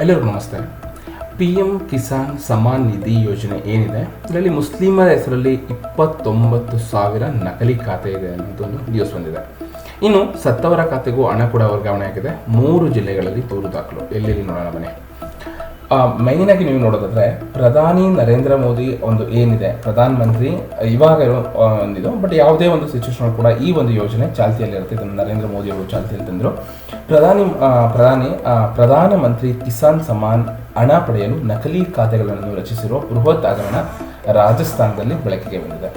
ಎಲ್ಲರಿಗೂ ನಮಸ್ತೆ. P M Kisan ಸಮಾನ್ ನಿಧಿ ಯೋಜನೆ ಏನಿದೆ? ಇದರಲ್ಲಿ ಮುಸ್ಲಿಮರ ಹೆಸರಲ್ಲಿ ಇಪ್ಪತ್ತೊಂಬತ್ತು ಸಾವಿರ ನಕಲಿ ಖಾತೆ ಇದೆ ಅನ್ನೋದೊಂದು ನ್ಯೂಸ್ ಬಂದಿದೆ. ಇನ್ನು ಸತ್ತವರ ಖಾತೆಗೂ ಹಣ ಕೂಡ ವರ್ಗಾವಣೆ ಆಗಿದೆ. ಮೂರು ಜಿಲ್ಲೆಗಳಲ್ಲಿ ದೂರು ದಾಖಲು. ಎಲ್ಲೆಲ್ಲಿ ನೋಡೋಣ ಬನ್ನಿ. ಮೈನ್ ಆಗಿ ನೀವು ನೋಡೋದಾದ್ರೆ ಪ್ರಧಾನಿ ನರೇಂದ್ರ ಮೋದಿ ಒಂದು ಏನಿದೆ ಪ್ರಧಾನ ಮಂತ್ರಿ ಇವಾಗ ಒಂದಿದು ಬಟ್ ಯಾವುದೇ ಒಂದು ಸಿಚುವೇಶನ್ ಕೂಡ ಈ ಒಂದು ಯೋಜನೆ ಚಾಲ್ತಿಯಲ್ಲಿರುತ್ತೆ, ಇದನ್ನು ನರೇಂದ್ರ ಮೋದಿ ಅವರು ಚಾಲ್ತಿಯಲ್ಲಿ ತಂದರು. ಪ್ರಧಾನಿ ಪ್ರಧಾನಿ ಪ್ರಧಾನ ಮಂತ್ರಿ ಕಿಸಾನ್ ಸಮಾನ್ ಹಣ ಪಡೆಯಲು ನಕಲಿ ಖಾತೆಗಳನ್ನು ರಚಿಸಿರುವ ಬೃಹತ್ ಹಗರಣ ರಾಜಸ್ಥಾನದಲ್ಲಿ ಬೆಳಕಿಗೆ ಬಂದಿದೆ.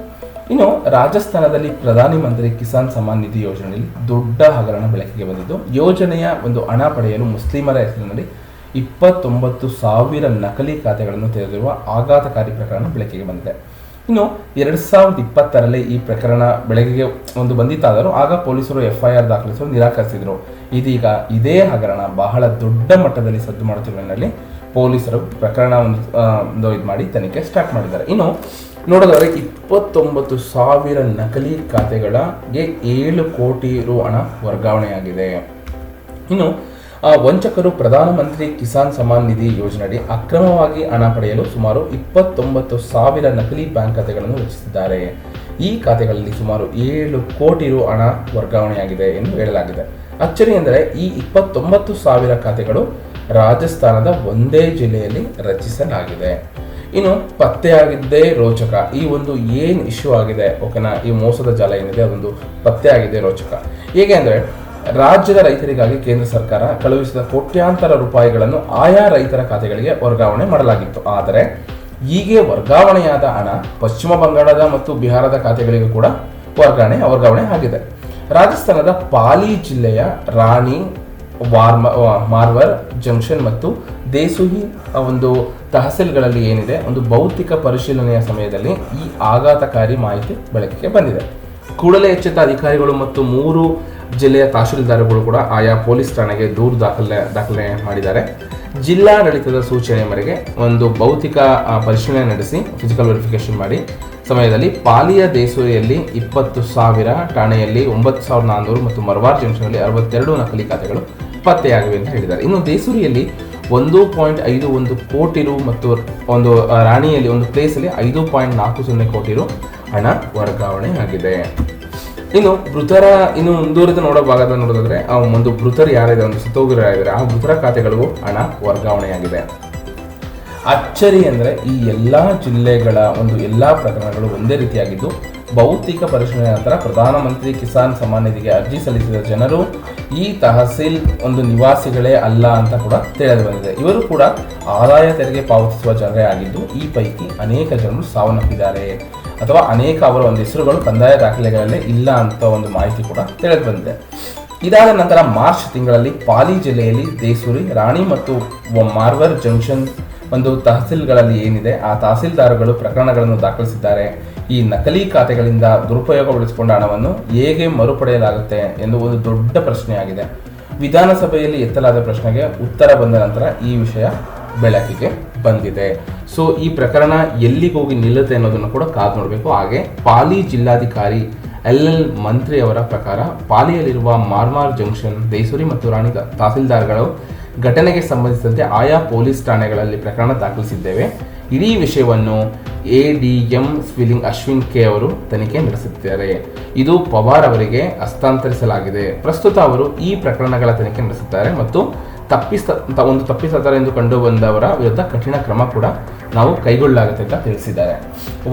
ಇನ್ನು ರಾಜಸ್ಥಾನದಲ್ಲಿ ಪ್ರಧಾನಿ ಮಂತ್ರಿ ಕಿಸಾನ್ ಸಮ್ಮಾನ್ ನಿಧಿ ಯೋಜನೆಯಲ್ಲಿ ದೊಡ್ಡ ಹಗರಣ ಬೆಳಕಿಗೆ ಬಂದಿದ್ದು, ಯೋಜನೆಯ ಒಂದು ಹಣ ಪಡೆಯಲು ಮುಸ್ಲಿಮರ ಹೆಸರಿನಲ್ಲಿ ಇಪ್ಪತ್ತೊಂಬತ್ತು ಸಾವಿರ ನಕಲಿ ಖಾತೆಗಳನ್ನು ತೆರೆದಿರುವ ಆಘಾತಕಾರಿ ಪ್ರಕರಣ ಬೆಳಕಿಗೆ ಬಂದಿದೆ. ಇನ್ನು ಎರಡು ಸಾವಿರದ ಇಪ್ಪತ್ತರಲ್ಲಿ ಈ ಪ್ರಕರಣ ಬೆಳಕಿಗೆ ಒಂದು ಬಂದಿತ್ತಾದರೂ ಆಗ ಪೊಲೀಸರು ಎಫ್ಐಆರ್ ದಾಖಲಿಸಲು ನಿರಾಕರಿಸಿದ್ರು. ಇದೀಗ ಇದೇ ಹಗರಣ ಬಹಳ ದೊಡ್ಡ ಮಟ್ಟದಲ್ಲಿ ಸದ್ದು ಮಾಡುತ್ತಿರುವಲ್ಲಿ ಪೊಲೀಸರು ಪ್ರಕರಣ ಒಂದು ಇದು ಮಾಡಿ ತನಿಖೆ ಸ್ಟಾರ್ಟ್ ಮಾಡಿದ್ದಾರೆ. ಇನ್ನು ನೋಡೋದಾದ್ರೆ ಇಪ್ಪತ್ತೊಂಬತ್ತು ಸಾವಿರ ನಕಲಿ ಖಾತೆಗಳಿಗೆ ಏಳು ಕೋಟಿ ರು ಹಣ ವರ್ಗಾವಣೆಯಾಗಿದೆ. ಇನ್ನು ಆ ವಂಚಕರು ಪ್ರಧಾನಮಂತ್ರಿ ಕಿಸಾನ್ ಸಮ್ಮಾನ್ ನಿಧಿ ಯೋಜನೆಯಡಿ ಅಕ್ರಮವಾಗಿ ಹಣ ಪಡೆಯಲು ಸುಮಾರು ಇಪ್ಪತ್ತೊಂಬತ್ತು ಸಾವಿರ ನಕಲಿ ಬ್ಯಾಂಕ್ ಖಾತೆಗಳನ್ನು ರಚಿಸಿದ್ದಾರೆ. ಈ ಖಾತೆಗಳಲ್ಲಿ ಸುಮಾರು ಏಳು ಕೋಟಿ ರು ಹಣ ವರ್ಗಾವಣೆಯಾಗಿದೆ ಎಂದು ಹೇಳಲಾಗಿದೆ. ಅಚ್ಚರಿ ಎಂದರೆ ಈ ಇಪ್ಪತ್ತೊಂಬತ್ತು ಸಾವಿರ ಖಾತೆಗಳು ರಾಜಸ್ಥಾನದ ಒಂದೇ ಜಿಲ್ಲೆಯಲ್ಲಿ ರಚಿಸಲಾಗಿದೆ. ಇನ್ನು ಪತ್ತೆಯಾಗಿದ್ದೇ ರೋಚಕ. ಈ ಒಂದು ಏನು ಇಶ್ಯೂ ಆಗಿದೆ ಓಕೆನಾ? ಈ ಮೋಸದ ಜಾಲ ಏನಿದೆ? ಅದೊಂದು ಪತ್ತೆ ಆಗಿದೆ ರೋಚಕ. ಹೇಗೆ ಅಂದರೆ ರಾಜ್ಯದ ರೈತರಿಗಾಗಿ ಕೇಂದ್ರ ಸರ್ಕಾರ ಕಳುಹಿಸಿದ ಕೋಟ್ಯಾಂತರ ರೂಪಾಯಿಗಳನ್ನು ಆಯಾ ರೈತರ ಖಾತೆಗಳಿಗೆ ವರ್ಗಾವಣೆ ಮಾಡಲಾಗಿತ್ತು. ಆದರೆ, ಹೀಗೆ ವರ್ಗಾವಣೆಯಾದ ಹಣ ಪಶ್ಚಿಮ ಬಂಗಾಳದ ಮತ್ತು ಬಿಹಾರದ ಖಾತೆಗಳಿಗೆ ಕೂಡ ವರ್ಗಾವಣೆ ವರ್ಗಾವಣೆ ಆಗಿದೆ. ರಾಜಸ್ಥಾನದ ಪಾಲಿ ಜಿಲ್ಲೆಯ ರಾಣಿ, ವಾರ್ಮ ಮಾರ್ವರ್ ಜಂಕ್ಷನ್ ಮತ್ತು ದೇಸುಹಿ ಒಂದು ತಹಸೀಲ್ಗಳಲ್ಲಿ ಏನಿದೆ, ಒಂದು ಭೌತಿಕ ಪರಿಶೀಲನೆಯ ಸಮಯದಲ್ಲಿ ಈ ಆಘಾತಕಾರಿ ಮಾಹಿತಿ ಬೆಳಕಿಗೆ ಬಂದಿದೆ. ಕೂಡಲೇ ಎಚ್ಚೆತ್ತ ಅಧಿಕಾರಿಗಳು ಮತ್ತು ಮೂರು ಜಿಲ್ಲೆಯ ತಹಶೀಲ್ದಾರ್ಗಳು ಕೂಡ ಆಯಾ ಪೊಲೀಸ್ ಠಾಣೆಗೆ ದೂರು ದಾಖಲೆ ದಾಖಲೆ ಮಾಡಿದ್ದಾರೆ. ಜಿಲ್ಲಾಡಳಿತದ ಸೂಚನೆ ಮೇರೆಗೆ ಒಂದು ಭೌತಿಕ ಪರಿಶೀಲನೆ ನಡೆಸಿ ಫಿಸಿಕಲ್ ವೆರಿಫಿಕೇಶನ್ ಮಾಡಿ. ಸಮಯದಲ್ಲಿ ಪಾಲಿಯ ದೇಸೂರಿಯಲ್ಲಿ ಇಪ್ಪತ್ತು ಸಾವಿರ, ಠಾಣೆಯಲ್ಲಿ ಒಂಬತ್ತು ಸಾವಿರದ ನಾನ್ನೂರು ಮತ್ತು ಮರವಾರ್ ಜಂಕ್ಷನ್ನಲ್ಲಿ ಅರವತ್ತೆರಡು ನಕಲಿ ಖಾತೆಗಳು ಪತ್ತೆಯಾಗಿವೆ ಅಂತ ಹೇಳಿದ್ದಾರೆ. ಇನ್ನು ದೇಸೂರಿಯಲ್ಲಿ ಒಂದು ಪಾಯಿಂಟ್ ಐದು ಒಂದು ಕೋಟಿ ರು ಮತ್ತು ಒಂದು ರಾಣಿಯಲ್ಲಿ ಒಂದು ಪ್ಲೇಸಲ್ಲಿ ಐದು ಪಾಯಿಂಟ್ ನಾಲ್ಕು ಸೊನ್ನೆ ಕೋಟಿ ರು ಹಣ ವರ್ಗಾವಣೆ ಆಗಿದೆ. ಇನ್ನು ಮೃತರ ಇನ್ನು ಮುಂದುವರಿದ ನೋಡೋ ಭಾಗದ ನೋಡೋದಾದ್ರೆ, ಆ ಒಂದು ಮೃತರು ಯಾರಿದೆ ಒಂದು ಸತ್ತೋಗಿರೋ ಆ ಮೃತರ ಖಾತೆಗಳಿಗೂ ಹಣ ವರ್ಗಾವಣೆಯಾಗಿದೆ. ಅಚ್ಚರಿ ಅಂದರೆ ಈ ಎಲ್ಲ ಜಿಲ್ಲೆಗಳ ಒಂದು ಎಲ್ಲ ಪ್ರಕರಣಗಳು ಒಂದೇ ರೀತಿಯಾಗಿದ್ದು, ಭೌತಿಕ ಪರಿಶೀಲನೆ ನಂತರ ಪ್ರಧಾನಮಂತ್ರಿ ಕಿಸಾನ್ ಸಮ್ಮಾನ್ ನಿಧಿಗೆ ಅರ್ಜಿ ಸಲ್ಲಿಸಿದ ಜನರು ಈ ತಹಸೀಲ್ ಒಂದು ನಿವಾಸಿಗಳೇ ಅಲ್ಲ ಅಂತ ಕೂಡ ತಿಳಿದು ಬಂದಿದೆ. ಇವರು ಕೂಡ ಆದಾಯ ತೆರಿಗೆ ಪಾವತಿಸುವ ಜನರೇ ಆಗಿದ್ದು, ಈ ಪೈಕಿ ಅನೇಕ ಜನರು ಸಾವನ್ನಪ್ಪಿದ್ದಾರೆ. ಅಥವಾ ಅನೇಕ ಅವರ ಒಂದು ಹೆಸರುಗಳು ಕಂದಾಯ ದಾಖಲೆಗಳಲ್ಲೇ ಇಲ್ಲ ಅಂತ ಒಂದು ಮಾಹಿತಿ ಕೂಡ ತಿಳಿದು ಬಂದಿದೆ. ಇದಾದ ನಂತರ ಮಾರ್ಚ್ ತಿಂಗಳಲ್ಲಿ ಪಾಲಿ ಜಿಲ್ಲೆಯಲ್ಲಿ ದೇಸೂರಿ, ರಾಣಿ ಮತ್ತು ಮಾರ್ವರ್ ಜಂಕ್ಷನ್ ಒಂದು ತಹಸೀಲ್ಗಳಲ್ಲಿ ಏನಿದೆ, ಆ ತಹಸೀಲ್ದಾರ್ಗಳು ಪ್ರಕರಣಗಳನ್ನು ದಾಖಲಿಸಿದ್ದಾರೆ. ಈ ನಕಲಿ ಖಾತೆಗಳಿಂದ ದುರುಪಯೋಗಗೊಳಿಸಿಕೊಂಡ ಹಣವನ್ನು ಹೇಗೆ ಮರುಪಡೆಯಲಾಗುತ್ತೆ ಎಂದು ಒಂದು ದೊಡ್ಡ ಪ್ರಶ್ನೆಯಾಗಿದೆ. ವಿಧಾನಸಭೆಯಲ್ಲಿ ಎತ್ತಲಾದ ಪ್ರಶ್ನೆಗೆ ಉತ್ತರ ಬಂದ ನಂತರ ಈ ವಿಷಯ ಬೆಳಕಿಗೆ ಬಂದಿದೆ. ಸೊ, ಈ ಪ್ರಕರಣ ಎಲ್ಲಿಗೋಗಿ ನಿಲ್ಲುತ್ತೆ ಅನ್ನೋದನ್ನು ಕೂಡ ಕಾದು ನೋಡಬೇಕು. ಹಾಗೆ ಪಾಲಿ ಜಿಲ್ಲಾಧಿಕಾರಿ ಎಲ್ ಎಲ್ ಮಂತ್ರಿ ಅವರ ಪ್ರಕಾರ ಪಾಲಿಯಲ್ಲಿರುವ ಮಾರ್ಮಾರ್ ಜಂಕ್ಷನ್, ದೇಸೂರಿ ಮತ್ತು ರಾಣಿ ತಹಸೀಲ್ದಾರ್ಗಳು ಘಟನೆಗೆ ಸಂಬಂಧಿಸಿದಂತೆ ಆಯಾ ಪೊಲೀಸ್ ಠಾಣೆಗಳಲ್ಲಿ ಪ್ರಕರಣ ದಾಖಲಿಸಿದ್ದೇವೆ. ಇಡೀ ವಿಷಯವನ್ನು ಎ ಡಿ ಎಂ ಸ್ವಿಲಿಂಗ್ ಅಶ್ವಿನ್ ಕೆ ಅವರು ತನಿಖೆ ನಡೆಸುತ್ತಿದ್ದಾರೆ. ಇದು ಪವಾರ್ ಅವರಿಗೆ ಹಸ್ತಾಂತರಿಸಲಾಗಿದೆ. ಪ್ರಸ್ತುತ ಅವರು ಈ ಪ್ರಕರಣಗಳ ತನಿಖೆ ನಡೆಸುತ್ತಾರೆ ಮತ್ತು ತಪ್ಪಿಸ್ತ ಒಂದು ತಪ್ಪಿಸ್ತಾರೆ ಎಂದು ಕಂಡು ಬಂದವರ ವಿರುದ್ಧ ಕಠಿಣ ಕ್ರಮ ಕೂಡ ನಾವು ಕೈಗೊಳ್ಳಲಾಗುತ್ತೆ ಅಂತ ತಿಳಿಸಿದ್ದಾರೆ.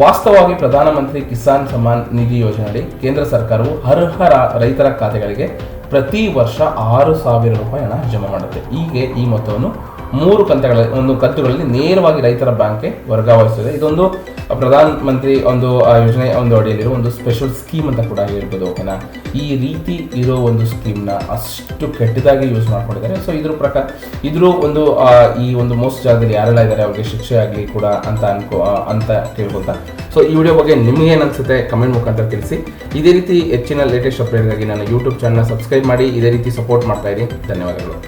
ವಾಸ್ತವವಾಗಿ ಪ್ರಧಾನಮಂತ್ರಿ ಕಿಸಾನ್ ಸಮ್ಮಾನ್ ನಿಧಿ ಯೋಜನೆಯಡಿ ಕೇಂದ್ರ ಸರ್ಕಾರವು ಅರ್ಹ ರೈತರ ಖಾತೆಗಳಿಗೆ ಪ್ರತಿ ವರ್ಷ ಆರು ಸಾವಿರ ರೂಪಾಯಿ ಹಣ ಜಮಾ ಮಾಡುತ್ತೆ. ಹೀಗೆ ಈ ಮೊತ್ತವನ್ನು ಮೂರು ಕಂತುಗಳಲ್ಲಿ ಒಂದು ಕಂತುಗಳಲ್ಲಿ ನೇರವಾಗಿ ರೈತರ ಬ್ಯಾಂಕ್ಗೆ ವರ್ಗಾವಣಿಸಿದೆ ಇದೊಂದು ಪ್ರಧಾನ ಮಂತ್ರಿ ಒಂದು ಯೋಜನೆ ಒಂದು ಅಡಿಯಲ್ಲಿರೋ ಒಂದು ಸ್ಪೆಷಲ್ ಸ್ಕೀಮ್ ಅಂತ ಕೂಡ ಹೇಳ್ಬೋದು ಓಕೆನಾ ಈ ರೀತಿ ಇರೋ ಒಂದು ಸ್ಕೀಮ್ನ ಅಷ್ಟು ಕೆಟ್ಟದಾಗಿ ಯೂಸ್ ಮಾಡ್ಕೊಂಡಿದ್ದಾರೆ. ಸೊ ಇದ್ರ ಪ್ರಕಾರ, ಇದ್ರ ಒಂದು ಈ ಒಂದು ಮೋಸ್ಟ್ ಜಾಗದಲ್ಲಿ ಯಾರೆಲ್ಲ ಇದ್ದಾರೆ, ಅವ್ರಿಗೆ ಶಿಕ್ಷೆ ಆಗಲಿ ಕೂಡ ಅಂತ ಅನ್ಕೋ ಅಂತ ಕೇಳ್ಕೊಂತ ಸೊ ಈ ವಿಡಿಯೋ ಬಗ್ಗೆ ನಿಮಗೆ ಏನನ್ಸುತ್ತೆ ಕಮೆಂಟ್ ಮುಖಾಂತರ ತಿಳಿಸಿ. ಇದೇ ರೀತಿ ಹೆಚ್ಚಿನ ಲೇಟೆಸ್ಟ್ ಅಪ್ಡೇಟ್ಗಾಗಿ ನನ್ನ ಯೂಟ್ಯೂಬ್ ಚಾನಲ್ ಸಬ್ಸ್ಕ್ರೈಬ್ ಮಾಡಿ, ಇದೇ ರೀತಿ ಸಪೋರ್ಟ್ ಮಾಡ್ತಾ ಇರಿ. ಧನ್ಯವಾದಗಳು.